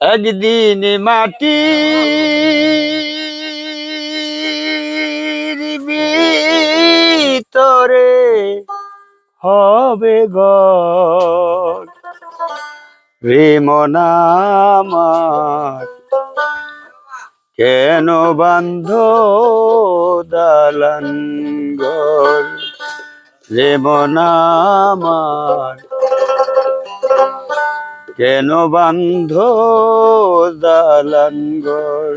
একদিন মাটি ভিতরে হবে গর রে মনামার কেন বান্ধ দালান গর রে মনামার কেন বান্ধ দালান গর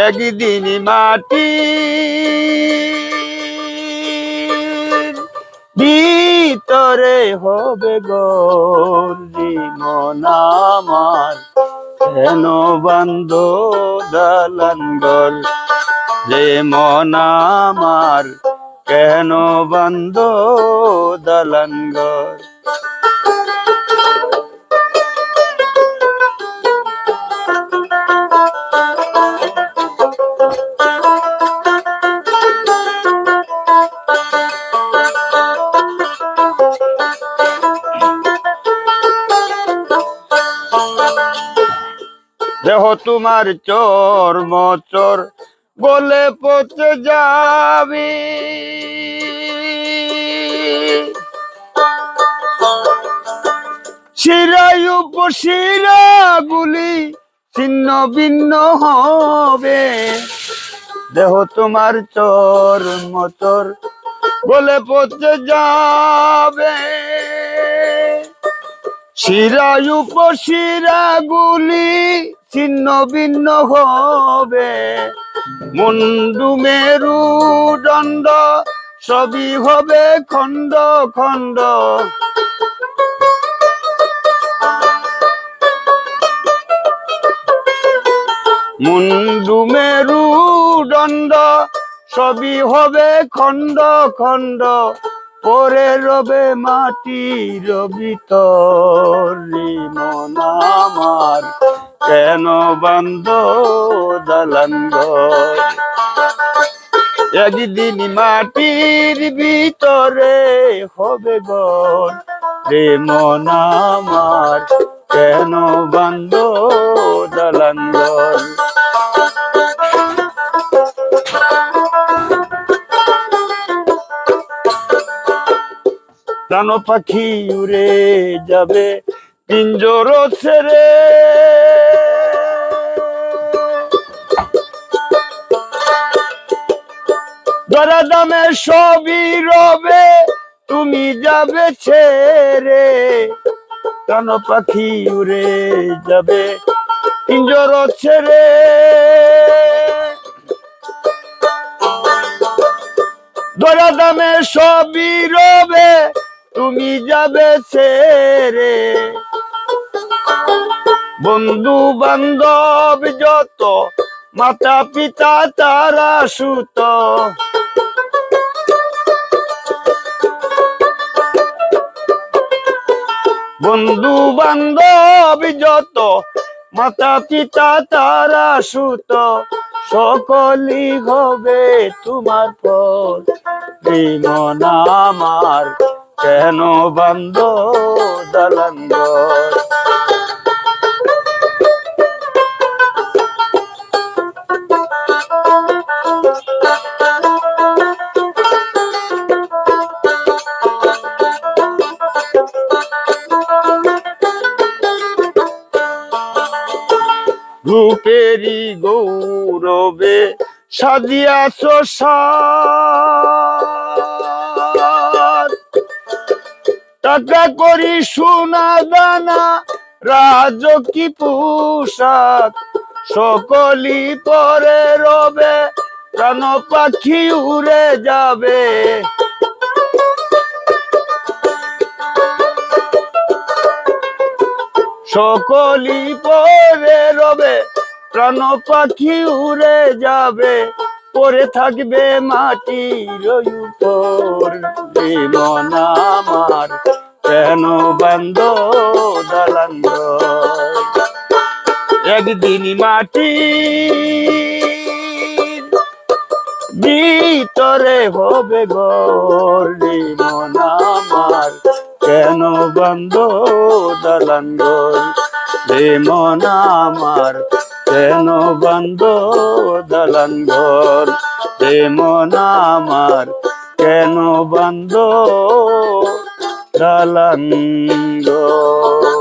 একদিন মাটি ভিতরে হবে গরি মনামার কেন বান্ধ দালান গর যে মনামার কেন বান্ধ দালান গর দেহ তোমার চোর মচর বলে পচে যাবি। শিরাই উপশিরা গুলি ছিন্ন ভিন্ন হবে। দেহ তোমার চোর মচর বলে পচে যাবে। শিরায় উপশিরা গুলি ছিন্ন ভিন্ন হবে। মুন্ডু মেরু দণ্ড সবই হবে খণ্ড খণ্ড। মুন্ডু মেরু দণ্ড সবই হবে খণ্ড খণ্ড। পরে রবে মাটির ভিতরে মন আমার। কেন বান্ধ দালান? একদিন মাটির ভিতরে হবে গর রে মন আমার। কেন বান্ধ দালান প্রাণ পাখি উড়ে যাবে পিঞ্জর ছেড়ে। দরা দামে সবই রবে, তুমি যাবে ছেড়ে। প্রাণ পাখি উড়ে যাবে পিঞ্জর ছেড়ে। দরা দামে সবই রবে তুমি যাবে ছেড়ে বন্ধু বান্ধব যত মাতা পিতা তারা সুত। বন্ধু বান্ধব যত মাতা পিতা তারা সুত। সকলই হবে তোমার পর মন আমার কেন বন্ধ দালান রূপেরি গৌরবে সাজিয়াছ সার টাকা করি সোনা দানা রাজকি পোশাক? সকলি পরে রবে, প্রাণ পাখি উড়ে যাবে। সকলি পরে রবে, প্রাণ পাখি উড়ে যাবে। পরে থাকবে মাটির মন আমার। কেন বান্ধ দালান ঘর? একদিন মাটি ভিতরে হবে গর মন কেন বন্ধ দালান ঘর রে মন কেন বন্ধ দালান ঘর রে মন কেন বন্ধ ঘর